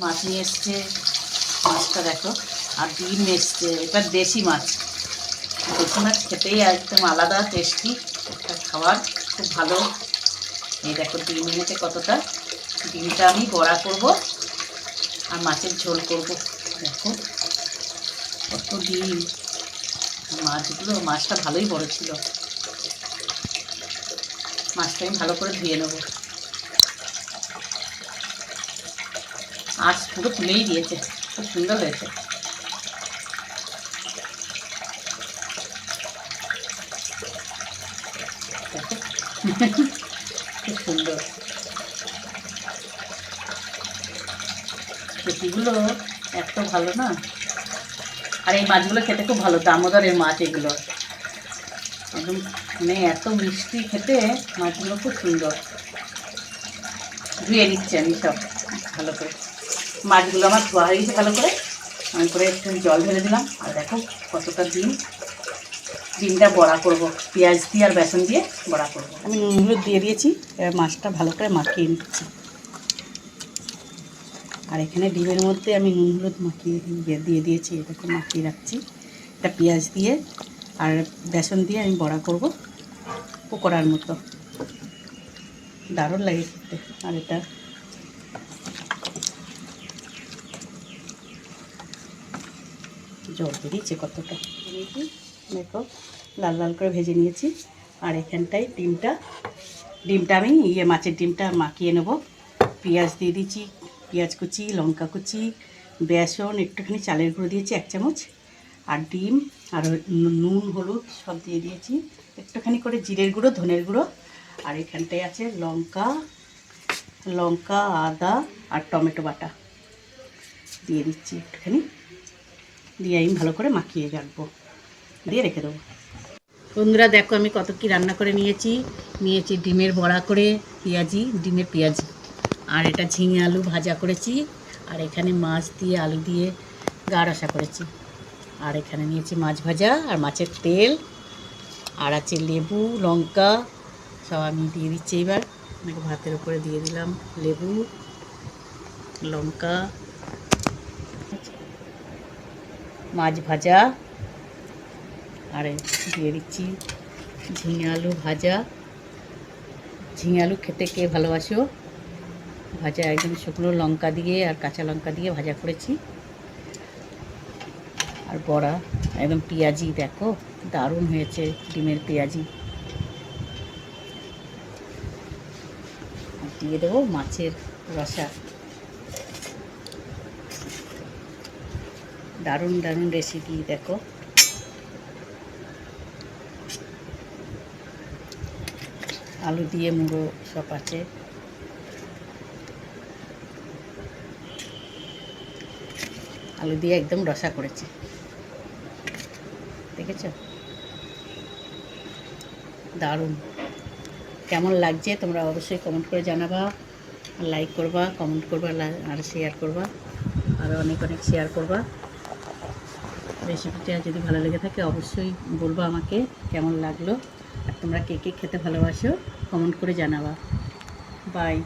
মাছ নিয়ে এসছে। মাছটা দেখো, আর ডিম এসছে, এটা দেশি মাছ। দেশি মাছ খেতেই একদম আলাদা টেস্টি একটা খাবার, খুব ভালো। এই দেখো ডিম এনেছে কতটা। ডিমটা আমি বড়া করব, আর মাছের ঝোল করব। দেখো, কত ডিম। মাছগুলো, মাছটা ভালোই বড় ছিল। মাছটা আমি ভালো করে ধুয়ে নেব। আঁচ পুরো তুলেই দিয়েছে। খুব সুন্দর হয়েছে। খুব সুন্দর। পেটিগুলো এত ভালো না? আর এই মাছগুলো খেতে খুব ভালো, দামোদরের মাছ এগুলো। একদম মানে এত মিষ্টি খেতে মাছগুলো খুব সুন্দর। ধুয়ে নিচ্ছি আমি সব, ভালো করে। মাছগুলো আমার ধোয়া হয়ে গেছে ভালো করে। আমি করে একটু জল ঢেলে দিলাম। আর দেখো কতটা ডিম। ডিমটা বড়া করব। পেঁয়াজ দিয়ে আর বেসন দিয়ে বড়া করব। আমি নুন হলুদ দিয়ে দিয়েছি। এবার মাছটা ভালো করে মাখিয়ে নিচ্ছি। আর এখানে ডিমের মধ্যে আমি নুন হলুদ মাখিয়ে দিয়ে দিয়ে দিয়েছি। এটাকে মাখিয়ে রাখছি। এটা পেঁয়াজ দিয়ে আর বেসন দিয়ে আমি বড়া করব পকোড়ার মতো। দারুণ লাগে খেতে। আর এটা জল বেরিয়েছে কতটা? দেখো, লাল লাল করে ভেজে নিয়েছি। আর এখানটায় ডিমটা ডিমটা আমি ইয়ে মাছের ডিমটা মাখিয়ে নেব। পেঁয়াজ দিয়ে দিয়েছি, পেঁয়াজ কুচি, লঙ্কা কুচি, বেসন, একটুখানি চালের গুঁড়ো দিয়েছি, এক চামচ। আর ডিম, আর নুন, হলুদ সব দিয়ে দিয়েছি। একটুখানি করে জিরের গুঁড়ো, ধনের গুঁড়ো। আর এখানটায় আছে লঙ্কা লঙ্কা, আদা আর টমেটো বাটা। দিয়ে দিচ্ছি একটুখানি। দিয়ে আমি ভালো করে মাখিয়ে রাখব। দিয়ে রেখে দেবো। বন্ধুরা দেখো আমি কত কি রান্না করে নিয়েছি। নিয়েছি ডিমের বড়া করে পেঁয়াজি, ডিমের পেঁয়াজি। আর এটা ঝিঙে আলু ভাজা করেছি। আর এখানে মাছ দিয়ে আলু দিয়ে গা রসা করেছি। আর এখানে নিয়েছি মাছ ভাজা আর মাছের তেল। আর আছে লেবু, লঙ্কা, সব আমি দিয়ে দিচ্ছি এবার ভাতের উপরে দিয়ে দিলাম লেবু, লঙ্কা মাছ ভাজা, আর দিয়ে দিচ্ছি ঝিঙে আলু ভাজা। ঝিঙে আলু খেতে কে ভালোবাসো? ভাজা একদম শুকনো লঙ্কা দিয়ে আর কাঁচা লঙ্কা দিয়ে ভাজা করেছি। আর বড়া, একদম পেঁয়াজি, দেখো দারুণ হয়েছে ডিমের পেঁয়াজি। দিয়ে দেবো মাছের রসা। দারুণ দারুণ রেসিপি দেখো। আলু দিয়ে মুড়ো সব আছে। আলু দিয়ে একদম রসা করেছে। দেখেছ? দারুণ। কেমন লাগছে তোমরা অবশ্যই কমেন্ট করে জানাবা লাইক করবা কমেন্ট করবা আর শেয়ার করবা আরও অনেক অনেক শেয়ার করবা। রেসিপিটা যদি ভালো লেগে থাকে, অবশ্যই বলব আমাকে কেমন লাগল। আর তোমরা কে কে খেতে ভালোবাসো কমেন্ট করে জানাবা। বাই